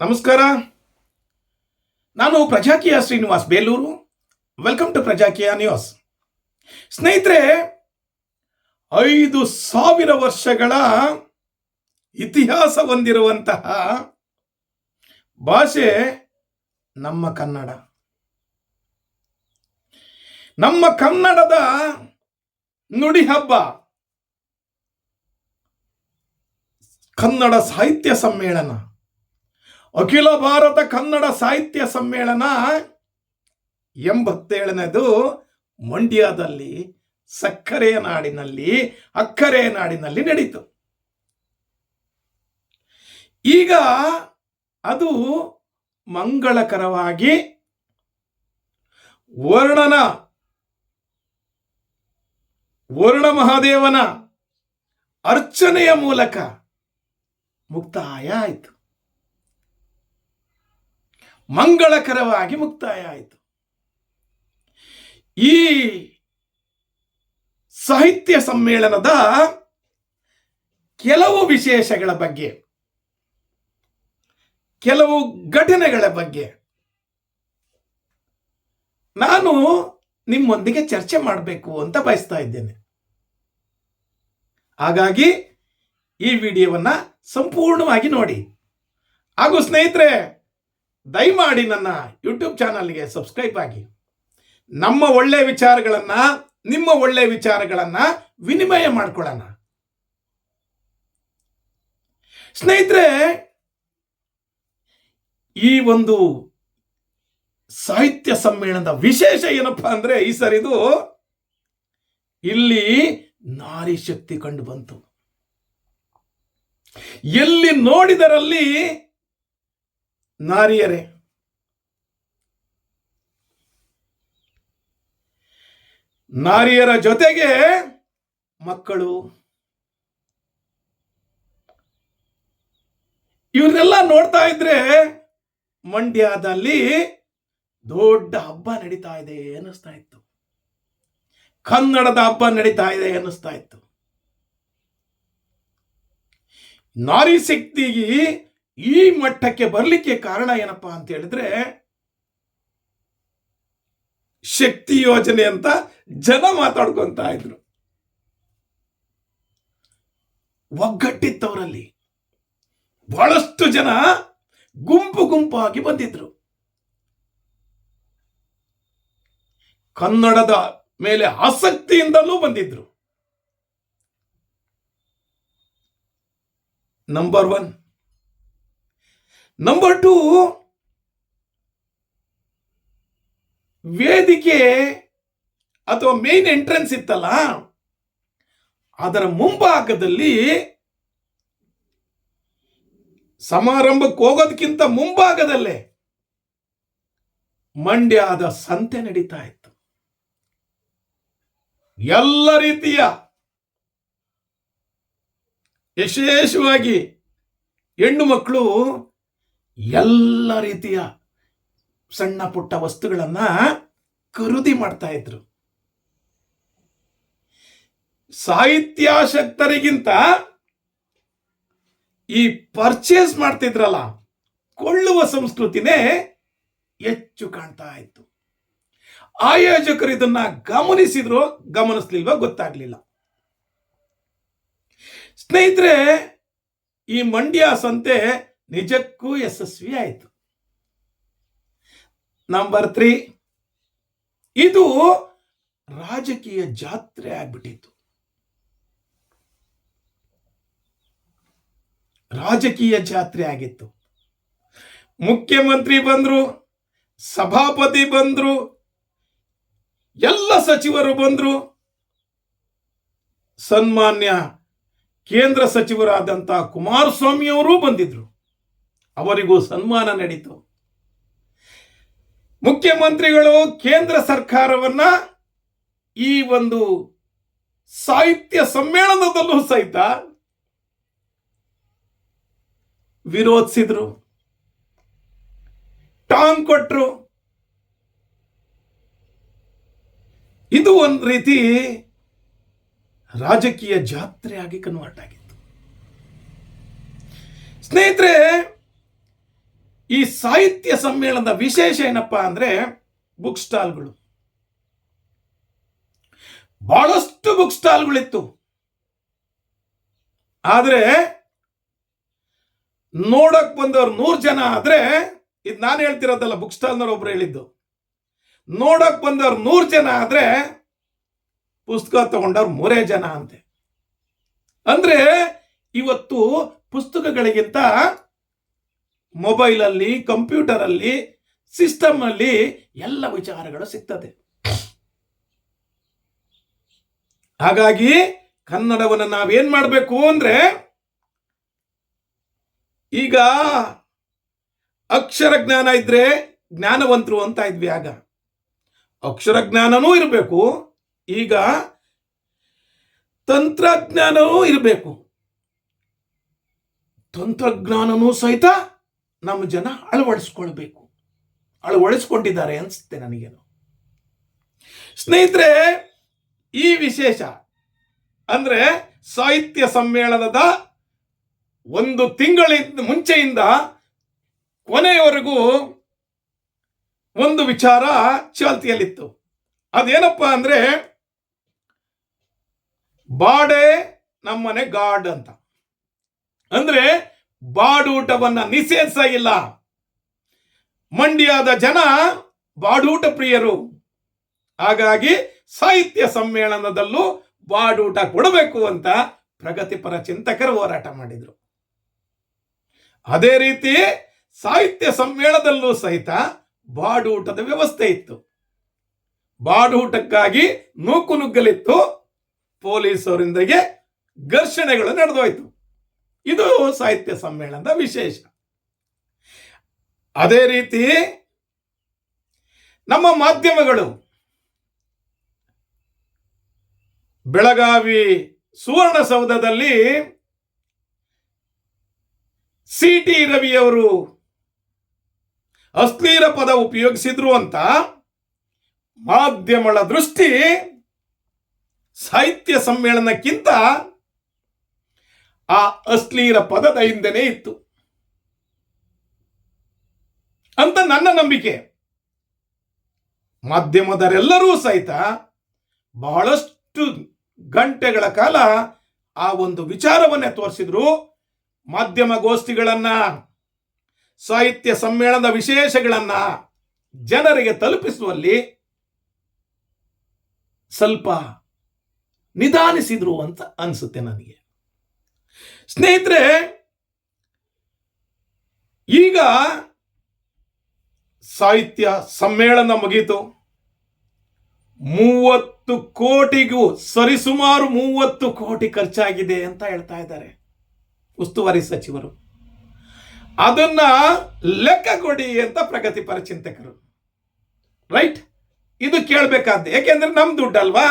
ನಮಸ್ಕಾರ. ನಾನು Prajakiya Srinivas Belur. Welcome to Prajakiya news ಸ್ನೇಹಿತರೆ, ಐದು ಸಾವಿರ ವರ್ಷಗಳ ಇತಿಹಾಸ ಹೊಂದಿರುವಂತಹ ಭಾಷೆ ನಮ್ಮ ಕನ್ನಡ. ನಮ್ಮ ಕನ್ನಡದ ನುಡಿ ಹಬ್ಬ. ಕನ್ನಡ ಸಾಹಿತ್ಯ ಸಮ್ಮೇಳನ. ಅಖಿಲ ಭಾರತ ಕನ್ನಡ ಸಾಹಿತ್ಯ ಸಮ್ಮೇಳನ ಎಂಬತ್ತೇಳನೇದು ಮಂಡ್ಯದಲ್ಲಿ ಸಕ್ಕರೆ ನಾಡಿನಲ್ಲಿ, ಅಕ್ಕರೆ ನಾಡಿನಲ್ಲಿ ನಡೀತು. ಈಗ ಅದು ಮಂಗಳಕರವಾಗಿ ವರ್ಣನ, ವರ್ಣ ಮಹಾದೇವನ ಅರ್ಚನೆಯ ಮೂಲಕ ಮುಕ್ತಾಯ ಆಯಿತು. ಮಂಗಳಕರವಾಗಿ ಮುಕ್ತಾಯ ಆಯಿತು ಈ ಸಾಹಿತ್ಯ ಸಮ್ಮೇಳನದ ಕೆಲವು ವಿಶೇಷಗಳ ಬಗ್ಗೆ, ಕೆಲವು ಘಟನೆಗಳ ಬಗ್ಗೆ ನಾನು ನಿಮ್ಮೊಂದಿಗೆ ಚರ್ಚೆ ಮಾಡಬೇಕು ಅಂತ ಬಯಸ್ತಾ ಇದ್ದೇನೆ. ಹಾಗಾಗಿ ಈ ವಿಡಿಯೋವನ್ನು ಸಂಪೂರ್ಣವಾಗಿ ನೋಡಿ. ಹಾಗೂ ಸ್ನೇಹಿತರೆ ದಯಮಾಡಿ ನನ್ನ ಯೂಟ್ಯೂಬ್ ಚಾನಲ್ಗೆ ಸಬ್ಸ್ಕ್ರೈಬ್ ಆಗಿ. ನಮ್ಮ ಒಳ್ಳೆ ವಿಚಾರಗಳನ್ನ, ನಿಮ್ಮ ಒಳ್ಳೆ ವಿಚಾರಗಳನ್ನ ವಿನಿಮಯ ಮಾಡ್ಕೊಳ್ಳೋಣ. ಸ್ನೇಹಿತರೆ, ಈ ಒಂದು ಸಾಹಿತ್ಯ ಸಮ್ಮೇಳನದ ವಿಶೇಷ ಏನಪ್ಪಾ ಅಂದ್ರೆ ಈ ಸರಿದು ಇಲ್ಲಿ ನಾರಿ ಶಕ್ತಿ ಕಂಡು ಬಂತು. ಎಲ್ಲಿ ನೋಡಿದರಲ್ಲಿ ನಾರಿಯರೇ. ನಾರಿಯರ ಜೊತೆಗೆ ಮಕ್ಕಳು. ಇವ್ರನ್ನೆಲ್ಲ ನೋಡ್ತಾ ಇದ್ರೆ ಮಂಡ್ಯದಲ್ಲಿ ದೊಡ್ಡ ಹಬ್ಬ ನಡೀತಾ ಇದೆ ಅನ್ನಿಸ್ತಾ ಇತ್ತು. ಕನ್ನಡದ ಹಬ್ಬ ನಡೀತಾ ಇದೆ ಅನ್ನಿಸ್ತಾ ಇತ್ತು. ನಾರಿ ಶಕ್ತಿಗೆ ಈ ಮಟ್ಟಕ್ಕೆ ಬರಲಿಕ್ಕೆ ಕಾರಣ ಏನಪ್ಪಾ ಅಂತ ಹೇಳಿದ್ರೆ ಶಕ್ತಿ ಯೋಜನೆ ಅಂತ ಜನ ಮಾತಾಡ್ಕೊಂತ ಇದ್ರು. ಒಗ್ಗಟ್ಟಿತ್ತವರಲ್ಲಿ ಬಹಳಷ್ಟು ಜನ ಗುಂಪು ಗುಂಪಾಗಿ ಬಂದಿದ್ರು. ಕನ್ನಡದ ಮೇಲೆ ಆಸಕ್ತಿಯಿಂದಲೂ ಬಂದಿದ್ರು. ನಂಬರ್ ಒನ್ ನಂಬರ್ ಟೂ ವೇದಿಕೆ ಅಥವಾ ಮೇನ್ ಎಂಟ್ರೆನ್ಸ್ ಇತ್ತಲ್ಲ, ಅದರ ಮುಂಭಾಗದಲ್ಲಿ ಸಮಾರಂಭಕ್ಕೆ ಹೋಗೋದಕ್ಕಿಂತ ಮುಂಭಾಗದಲ್ಲೇ ಮಂಡ್ಯದ ಸಂತೆ ನಡೀತಾ ಇತ್ತು. ಎಲ್ಲ ರೀತಿಯ ವಿಶೇಷವಾಗಿ ಹೆಣ್ಣು ಮಕ್ಕಳು ಎಲ್ಲ ರೀತಿಯ ಸಣ್ಣ ಪುಟ್ಟ ವಸ್ತುಗಳನ್ನ ಖರೀದಿ ಮಾಡ್ತಾ ಇದ್ರು. ಸಾಹಿತ್ಯಾಸಕ್ತರಿಗಿಂತ ಈ ಪರ್ಚೇಸ್ ಮಾಡ್ತಿದ್ರಲ್ಲ, ಕೊಳ್ಳುವ ಸಂಸ್ಕೃತಿನೇ ಹೆಚ್ಚು ಕಾಣ್ತಾ ಇತ್ತು. ಆಯೋಜಕರು ಇದನ್ನ ಗಮನಿಸಿದ್ರು, ಗಮನಿಸ್ಲಿಲ್ವ ಗೊತ್ತಾಗ್ಲಿಲ್ಲ. ಸ್ನೇಹಿತರೆ, ಈ ಮಂಡ್ಯ ಸಂತೆ ನಿಜಕ್ಕೂ ಯಶಸ್ವಿ ಆಯಿತು. ನಂಬರ್ ತ್ರೀ ಇದು ರಾಜಕೀಯ ಜಾತ್ರೆ ಆಗ್ಬಿಟ್ಟಿತ್ತು. ರಾಜಕೀಯ ಜಾತ್ರೆ ಆಗಿತ್ತು. ಮುಖ್ಯಮಂತ್ರಿ ಬಂದರು, ಸಭಾಪತಿ ಬಂದರು, ಎಲ್ಲ ಸಚಿವರು ಬಂದರು. ಸನ್ಮಾನ್ಯ ಕೇಂದ್ರ ಸಚಿವರಾದಂಥ ಕುಮಾರಸ್ವಾಮಿ ಅವರೂ ಬಂದಿದ್ರು. ಅವರಿಗೂ ಸನ್ಮಾನ ನಡೀತು. ಮುಖ್ಯಮಂತ್ರಿಗಳು ಕೇಂದ್ರ ಸರ್ಕಾರವನ್ನ ಈ ಒಂದು ಸಾಹಿತ್ಯ ಸಮ್ಮೇಳನದಲ್ಲೂ ಸಹಿತ ವಿರೋಧಿಸಿದ್ರು. ಟಾಂಗ್ ಕೊಟ್ರು. ಇದು ಒಂದು ರೀತಿ ರಾಜಕೀಯ ಜಾತ್ರೆ ಆಗಿ ಕನ್ವರ್ಟ್ ಆಗಿತ್ತು. ಸ್ನೇಹಿತರೆ ಈ ಸಾಹಿತ್ಯ ಸಮ್ಮೇಳನದ ವಿಶೇಷ ಏನಪ್ಪಾ ಅಂದ್ರೆ ಬುಕ್ ಸ್ಟಾಲ್ಗಳು ಬಹಳಷ್ಟು ಬುಕ್ ಸ್ಟಾಲ್ಗಳಿತ್ತು ಆದರೆ ನೋಡಕ್ ಬಂದವ್ರು ನೂರು ಜನ ಆದ್ರೆ ಇದು ನಾನು ಹೇಳ್ತಿರೋದಲ್ಲ ಬುಕ್ ಸ್ಟಾಲ್ನವ್ರು ಒಬ್ರು ಹೇಳಿದ್ದು. ನೋಡಕ್ ಬಂದವ್ರು ನೂರು ಜನ ಆದ್ರೆ ಪುಸ್ತಕ ತಗೊಂಡವ್ರು ಮೂರೇ ಜನ ಅಂತೆ. ಅಂದ್ರೆ ಇವತ್ತು ಪುಸ್ತಕಗಳಿಗಿಂತ ಮೊಬೈಲಲ್ಲಿ, ಕಂಪ್ಯೂಟರಲ್ಲಿ ಸಿಸ್ಟಮ್ ಅಲ್ಲಿ ಎಲ್ಲ ವಿಚಾರಗಳು ಸಿಗ್ತದೆ. ಹಾಗಾಗಿ ಕನ್ನಡವನ್ನು ನಾವೇನ್ ಮಾಡಬೇಕು ಅಂದ್ರೆ, ಈಗ ಅಕ್ಷರ ಜ್ಞಾನ ಇದ್ರೆ ಜ್ಞಾನವಂತರು ಅಂತ ಇದ್ವಿ ಆಗ. ಅಕ್ಷರ ಜ್ಞಾನನೂ ಇರಬೇಕು. ಈಗ ತಂತ್ರಜ್ಞಾನವೂ ಇರಬೇಕು. ತಂತ್ರಜ್ಞಾನನೂ ಸಹಿತ ನಮ್ಮ ಜನ ಅಳವಡಿಸ್ಕೊಳ್ಬೇಕು. ಅಳವಡಿಸ್ಕೊಂಡಿದ್ದಾರೆ ಅನ್ಸುತ್ತೆ ನನಗೇನು. ಸ್ನೇಹಿತರೆ, ಈ ವಿಶೇಷ ಅಂದ್ರೆ ಸಾಹಿತ್ಯ ಸಮ್ಮೇಳನದ ಒಂದು ತಿಂಗಳಿಂದ ಮುಂಚೆಯಿಂದ ಕೊನೆಯವರೆಗೂ ಒಂದು ವಿಚಾರ ಚಾಲ್ತಿಯಲ್ಲಿತ್ತು. ಅದೇನಪ್ಪ ಅಂದ್ರೆ, ಬಾಡೆ ನಮ್ಮನೆ ಗಾಡ್ ಅಂತ. ಅಂದ್ರೆ ಬಾಡೂಟವನ್ನ ನಿಷೇಧಿಸ ಇಲ್ಲ. ಮಂಡ್ಯದ ಜನ ಬಾಡೂಟ ಪ್ರಿಯರು. ಹಾಗಾಗಿ ಸಾಹಿತ್ಯ ಸಮ್ಮೇಳನದಲ್ಲೂ ಬಾಡೂಟ ಕೊಡಬೇಕು ಅಂತ ಪ್ರಗತಿಪರ ಚಿಂತಕರು ಹೋರಾಟ ಮಾಡಿದ್ರು. ಅದೇ ರೀತಿ ಸಾಹಿತ್ಯ ಸಮ್ಮೇಳನದಲ್ಲೂ ಸಹಿತ ಬಾಡೂಟದ ವ್ಯವಸ್ಥೆ ಇತ್ತು. ಬಾಡೂಟಕ್ಕಾಗಿ ನೂಕು ನುಗ್ಗಲಿತ್ತು. ಪೊಲೀಸರಿಂದಗೆ ಘರ್ಷಣೆಗಳು ನಡೆದೋಯ್ತು. ಇದು ಸಾಹಿತ್ಯ ಸಮ್ಮೇಳನದ ವಿಶೇಷ. ಅದೇ ರೀತಿ ನಮ್ಮ ಮಾಧ್ಯಮಗಳು ಬೆಳಗಾವಿ ಸುವರ್ಣಸೌಧದಲ್ಲಿ ಸಿ ಟಿ ರವಿಯವರು ಅಶ್ಲೀಲ ಪದ ಉಪಯೋಗಿಸಿದ್ರು ಅಂತ ಮಾಧ್ಯಮಗಳ ದೃಷ್ಟಿ ಸಾಹಿತ್ಯ ಸಮ್ಮೇಳನಕ್ಕಿಂತ ಆ ಅಶ್ಲೀಲ ಪದದ ಹಿಂದೆನೇ ಇತ್ತು. ಅಂತ ನನ್ನ ನಂಬಿಕೆ. ಮಾಧ್ಯಮದರೆಲ್ಲರೂ ಸಹಿತ ಬಹಳಷ್ಟು ಗಂಟೆಗಳ ಕಾಲ ಆ ಒಂದು ವಿಚಾರವನ್ನೇ ತೋರಿಸಿದ್ರು. ಮಾಧ್ಯಮ ಗೋಷ್ಠಿಗಳನ್ನ, ಸಾಹಿತ್ಯ ಸಮ್ಮೇಳನದ ವಿಶೇಷಗಳನ್ನ ಜನರಿಗೆ ತಲುಪಿಸುವಲ್ಲಿ ಸ್ವಲ್ಪ ನಿಧಾನಿಸಿದ್ರು ಅಂತ ಅನಿಸುತ್ತೆ ನನಗೆ. ಸ್ನೇಹಿತರೆ, ಈಗ ಸಾಹಿತ್ಯ ಸಮ್ಮೇಳನ ಮುಗೀತು. ಮೂವತ್ತು ಕೋಟಿಗೂ ಸರಿಸುಮಾರು ಮೂವತ್ತು ಕೋಟಿ ಖರ್ಚಾಗಿದೆ ಅಂತ ಹೇಳ್ತಾ ಇದ್ದಾರೆ ಉಸ್ತುವಾರಿ ಸಚಿವರು. ಅದನ್ನ ಲೆಕ್ಕ ಕೊಡಿ ಅಂತ ಪ್ರಗತಿಪರ ಚಿಂತಕರು. ರೈಟ್? ಇದು ಕೇಳಬೇಕಾದ ಯಾಕೆಂದ್ರೆ ನಮ್ ದುಡ್ಡಲ್ವಾ?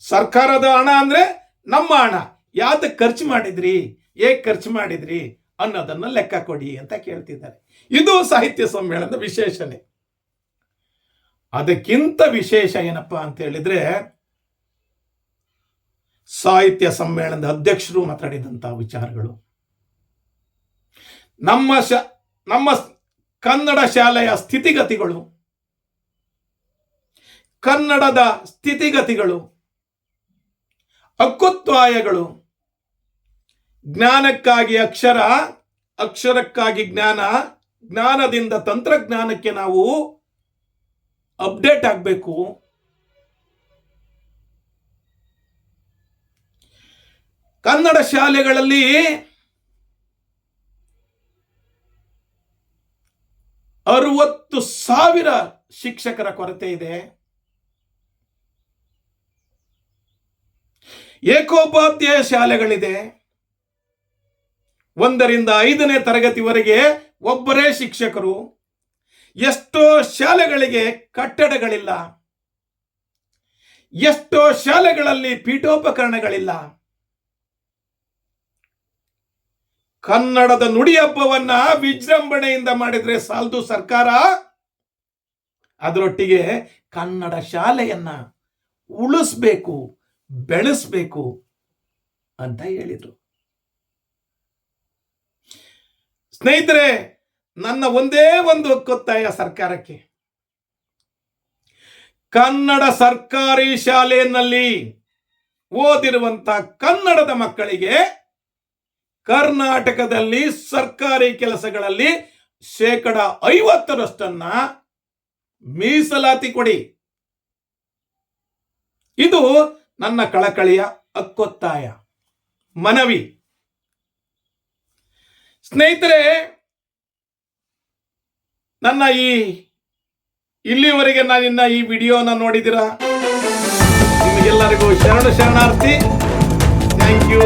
ಸರ್ಕಾರದ ಹಣ ಅಂದ್ರೆ ನಮ್ಮ ಹಣ. ಯಾವ್ದಕ್ಕೆ ಖರ್ಚು ಮಾಡಿದ್ರಿ? ಏಕ್ ಖರ್ಚು ಮಾಡಿದ್ರಿ? ಅನ್ನೋದನ್ನು ಲೆಕ್ಕ ಕೊಡಿ ಅಂತ ಕೇಳ್ತಿದ್ದಾರೆ. ಇದು ಸಾಹಿತ್ಯ ಸಮ್ಮೇಳನದ ವಿಶೇಷನೆ ಅದಕ್ಕಿಂತ ವಿಶೇಷ ಏನಪ್ಪಾ ಅಂತ ಹೇಳಿದ್ರೆ, ಸಾಹಿತ್ಯ ಸಮ್ಮೇಳನದ ಅಧ್ಯಕ್ಷರು ಮಾತಾಡಿದಂತಹ ವಿಚಾರಗಳು. ನಮ್ಮ ಶ, ನಮ್ಮ ಕನ್ನಡ ಶಾಲೆಯ ಸ್ಥಿತಿಗತಿಗಳು, ಕನ್ನಡದ ಸ್ಥಿತಿಗತಿಗಳು ಹಕ್ಕುತ್ವಾಯಗಳು ಜ್ಞಾನಕ್ಕಾಗಿ ಅಕ್ಷರ, ಅಕ್ಷರಕ್ಕಾಗಿ ಜ್ಞಾನ, ಜ್ಞಾನದಿಂದ ತಂತ್ರಜ್ಞಾನಕ್ಕೆ ನಾವು ಅಪ್ಡೇಟ್ ಆಗಬೇಕು. ಕನ್ನಡ ಶಾಲೆಗಳಲ್ಲಿ ಅರವತ್ತು ಸಾವಿರ ಶಿಕ್ಷಕರ ಕೊರತೆ ಇದೆ. ಏಕೋಪಾಧ್ಯಾಯ ಶಾಲೆಗಳಿದೆ. ಒಂದರಿಂದ ಐದನೇ ತರಗತಿವರೆಗೆ ಒಬ್ಬರೇ ಶಿಕ್ಷಕರು. ಎಷ್ಟೋ ಶಾಲೆಗಳಿಗೆ ಕಟ್ಟಡಗಳಿಲ್ಲ. ಎಷ್ಟೋ ಶಾಲೆಗಳಲ್ಲಿ ಪೀಠೋಪಕರಣಗಳಿಲ್ಲ. ಕನ್ನಡದ ನುಡಿ ಹಬ್ಬವನ್ನ ವಿಜೃಂಭಣೆಯಿಂದ ಮಾಡಿದ್ರೆ ಸಾಲದು ಸರ್ಕಾರ? ಅದರೊಟ್ಟಿಗೆ ಕನ್ನಡ ಶಾಲೆಯನ್ನ ಉಳಿಸ್ಬೇಕು, ಬೆಳೆಸ್ಬೇಕು ಅಂತ ಹೇಳಿದ್ರು. ಸ್ನೇಹಿತರೆ, ನನ್ನ ಒಂದೇ ಒಂದು ಒತ್ತಾಯ ಸರ್ಕಾರಕ್ಕೆ. ಕನ್ನಡ ಸರ್ಕಾರಿ ಶಾಲೆಯಲ್ಲಿ ಓದಿರುವಂತ ಕನ್ನಡದ ಮಕ್ಕಳಿಗೆ ಕರ್ನಾಟಕದಲ್ಲಿ ಸರ್ಕಾರಿ ಕೆಲಸಗಳಲ್ಲಿ ಶೇಕಡ ಐವತ್ತರಷ್ಟನ್ನ ಮೀಸಲಾತಿ ಕೊಡಿ. ಇದು ನನ್ನ ಕಳಕಳಿಯ ಹಕ್ಕೊತ್ತಾಯ ಮನವಿ. ಸ್ನೇಹಿತರೆ ನನ್ನ ಈ ಇಲ್ಲಿವರೆಗೆ ನಾನಿನ್ನ ಈ ವಿಡಿಯೋನ ನೋಡಿದಿರಾ ನಿಮಗೆಲ್ಲರಿಗೂ ಶರಣ ಶರಣಾರ್ಥಿ. Thank you